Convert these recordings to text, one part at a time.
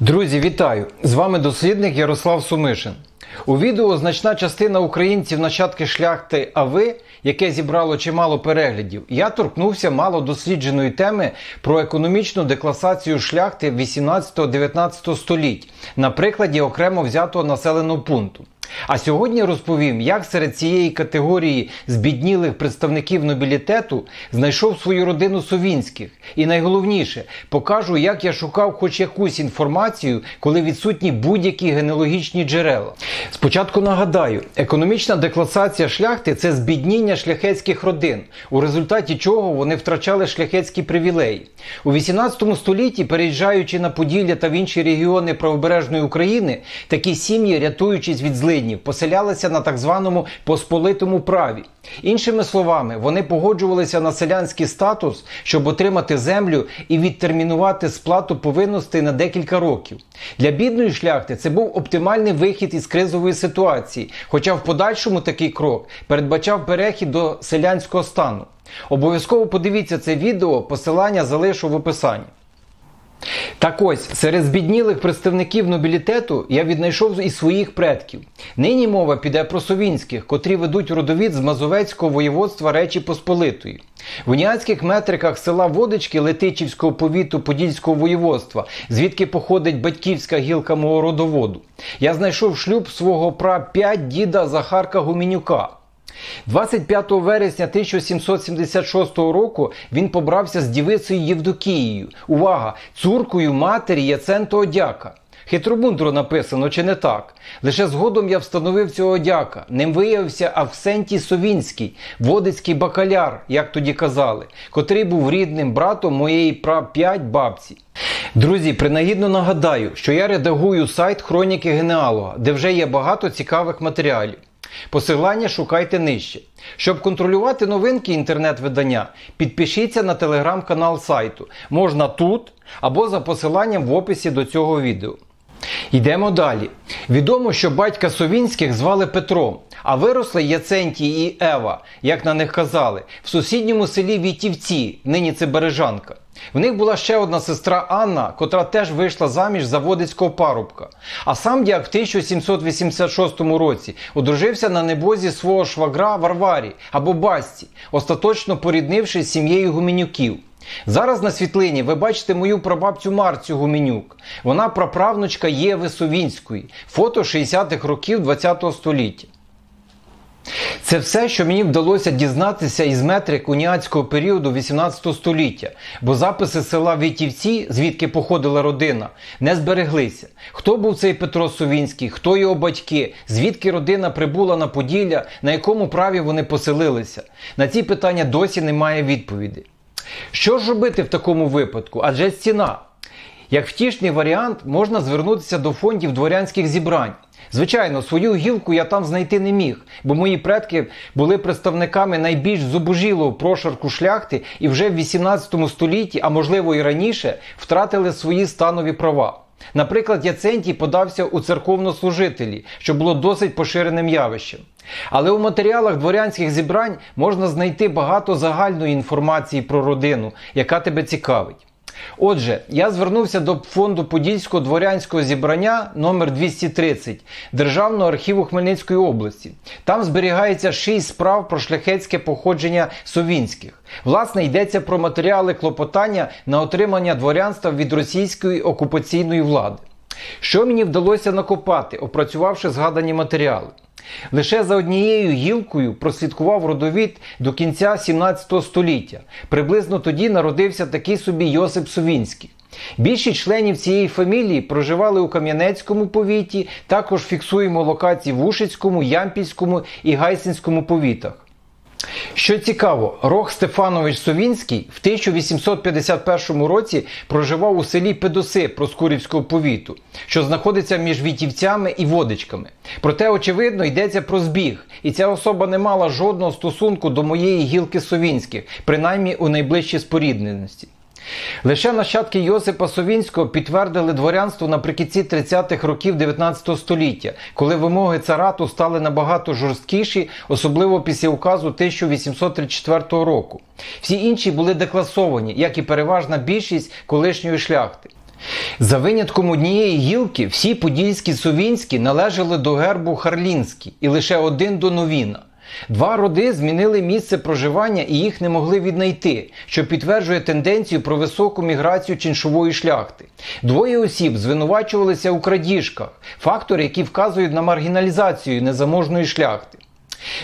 Друзі, вітаю! З вами дослідник Ярослав Сумишин. У відео значна частина українців нащадки шляхти АВИ, яке зібрало чимало переглядів, я торкнувся мало дослідженої теми про економічну декласацію шляхти 18-19 століть на прикладі окремо взятого населеного пункту. А сьогодні розповім, як серед цієї категорії збіднілих представників нобілітету знайшов свою родину Совінських. І найголовніше, покажу, як я шукав хоч якусь інформацію, коли відсутні будь-які генеалогічні джерела. Спочатку нагадаю, економічна декласація шляхти це збідніння шляхетських родин, у результаті чого вони втрачали шляхетські привілеї. У 18 столітті, переїжджаючи на Поділля та в інші регіони правобережної України, такі сім'ї, рятуючись від злиднів, поселялися на так званому посполитому праві. Іншими словами, вони погоджувалися на селянський статус, щоб отримати землю і відтермінувати сплату повинностей на декілька років. Для бідної шляхти це був оптимальний вихід із кризової ситуації, хоча в подальшому такий крок передбачав перехід до селянського стану. Обов'язково подивіться це відео, посилання залишу в описанні. Так ось, серед збіднілих представників нобілітету я віднайшов і своїх предків. Нині мова піде про совінських, котрі ведуть родовід з Мазовецького воєводства Речі Посполитої. В уніатських метриках села Водички Летичівського повіту Подільського воєводства, звідки походить батьківська гілка мого родоводу, я знайшов шлюб свого пра-5 діда Захарка Гуменюка. 25 вересня 1776 року він побрався з дівицею Євдокією. Увага! Цуркою матері Яцентого дяка. Хитромудро написано, чи не так? Лише згодом я встановив цього дяка. Ним виявився Авксентій Совінський, водицький бакаляр, як тоді казали, котрий був рідним братом моєї пра-5 бабці. Друзі, принагідно нагадаю, що я редагую сайт Хроніки Генеалога, де вже є багато цікавих матеріалів. Посилання шукайте нижче. Щоб контролювати новинки інтернет-видання, підпишіться на телеграм-канал сайту. Можна тут або за посиланням в описі до цього відео. Йдемо далі. Відомо, що батька Совінських звали Петром, а виросли Яцентій і Ева, як на них казали, в сусідньому селі Вітівці, нині це Бережанка. В них була ще одна сестра Анна, котра теж вийшла заміж за водицького парубка. А сам дяк в 1786 році одружився на небозі свого швагра Варварі або Басті, остаточно поріднившись з сім'єю Гуменюків. Зараз на світлині ви бачите мою прабабцю Марцю Гуменюк. Вона праправнучка Єви Совінської, фото 60-х років ХХ століття. Це все, що мені вдалося дізнатися із метрик уніатського періоду 18 століття, бо записи села Вітівці, звідки походила родина, не збереглися. Хто був цей Петро Совінський, хто його батьки, звідки родина прибула на Поділля, на якому праві вони поселилися? На ці питання досі немає відповіді. Що ж робити в такому випадку? Адже стіна. Як втішний варіант, можна звернутися до фондів дворянських зібрань. Звичайно, свою гілку я там знайти не міг, бо мої предки були представниками найбільш зубожілого прошарку шляхти і вже в 18 столітті, а можливо і раніше, втратили свої станові права. Наприклад, Яцентій подався у церковнослужителі, що було досить поширеним явищем. Але у матеріалах дворянських зібрань можна знайти багато загальної інформації про родину, яка тебе цікавить. Отже, я звернувся до фонду Подільського дворянського зібрання номер 230 Державного архіву Хмельницької області. Там зберігається шість справ про шляхетське походження совінських. Власне, йдеться про матеріали клопотання на отримання дворянства від російської окупаційної влади. Що мені вдалося накопати, опрацювавши згадані матеріали? Лише за однією гілкою прослідкував родовід до кінця 17 століття. Приблизно тоді народився такий собі Йосип Сувінський. Більшість членів цієї фамілії проживали у Кам'янецькому повіті, також фіксуємо локації в Ушицькому, Ямпільському і Гайсинському повітах. Що цікаво, Рох Стефанович Совінський в 1851 році проживав у селі Педоси Проскурівського повіту, що знаходиться між Вітівцями і Водичками. Проте, очевидно, йдеться про збіг, і ця особа не мала жодного стосунку до моєї гілки Совінських, принаймні у найближчій спорідненості. Лише нащадки Йосипа Совінського підтвердили дворянство наприкінці 30-х років 19 століття, коли вимоги царату стали набагато жорсткіші, особливо після указу 1834 року. Всі інші були декласовані, як і переважна більшість колишньої шляхти. За винятком однієї гілки всі подільські совінські належали до гербу Харлінський і лише один до Новіна. Два роди змінили місце проживання і їх не могли віднайти, що підтверджує тенденцію про високу міграцію чиншової шляхти. Двоє осіб звинувачувалися у крадіжках, фактори, які вказують на маргіналізацію незаможної шляхти.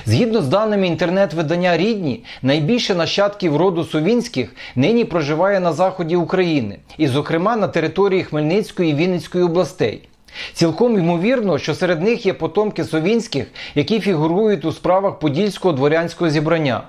Згідно з даними інтернет-видання Рідні, найбільше нащадків роду Сувінських нині проживає на заході України, і, зокрема, на території Хмельницької і Вінницької областей. Цілком ймовірно, що серед них є потомки Совінських, які фігурують у справах Подільського дворянського зібрання.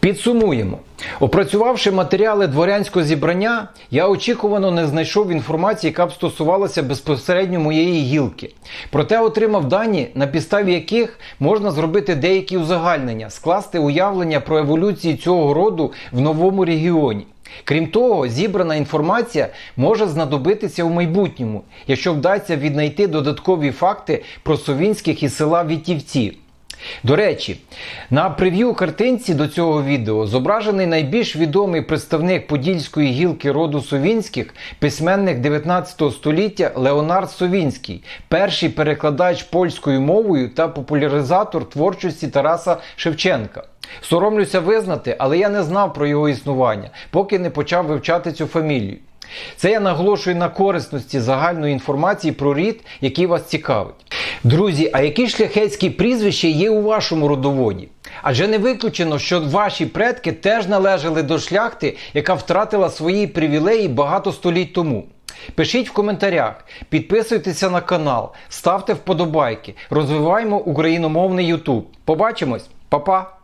Підсумуємо. Опрацювавши матеріали дворянського зібрання, я очікувано не знайшов інформації, яка б стосувалася безпосередньо моєї гілки. Проте отримав дані, на підставі яких можна зробити деякі узагальнення, скласти уявлення про еволюцію цього роду в новому регіоні. Крім того, зібрана інформація може знадобитися у майбутньому, якщо вдасться віднайти додаткові факти про совінських і села Вітівці. До речі, на прев'ю картинці до цього відео зображений найбільш відомий представник подільської гілки роду Совінських, письменник 19 століття Леонард Совінський, перший перекладач польською мовою та популяризатор творчості Тараса Шевченка. Соромлюся визнати, але я не знав про його існування, поки не почав вивчати цю фамілію. Це я наголошую на корисності загальної інформації про рід, який вас цікавить. Друзі, а які шляхетські прізвища є у вашому родоводі? Адже не виключено, що ваші предки теж належали до шляхти, яка втратила свої привілеї багато століть тому. Пишіть в коментарях, підписуйтеся на канал, ставте вподобайки, розвиваємо україномовний YouTube. Побачимось, Па-па!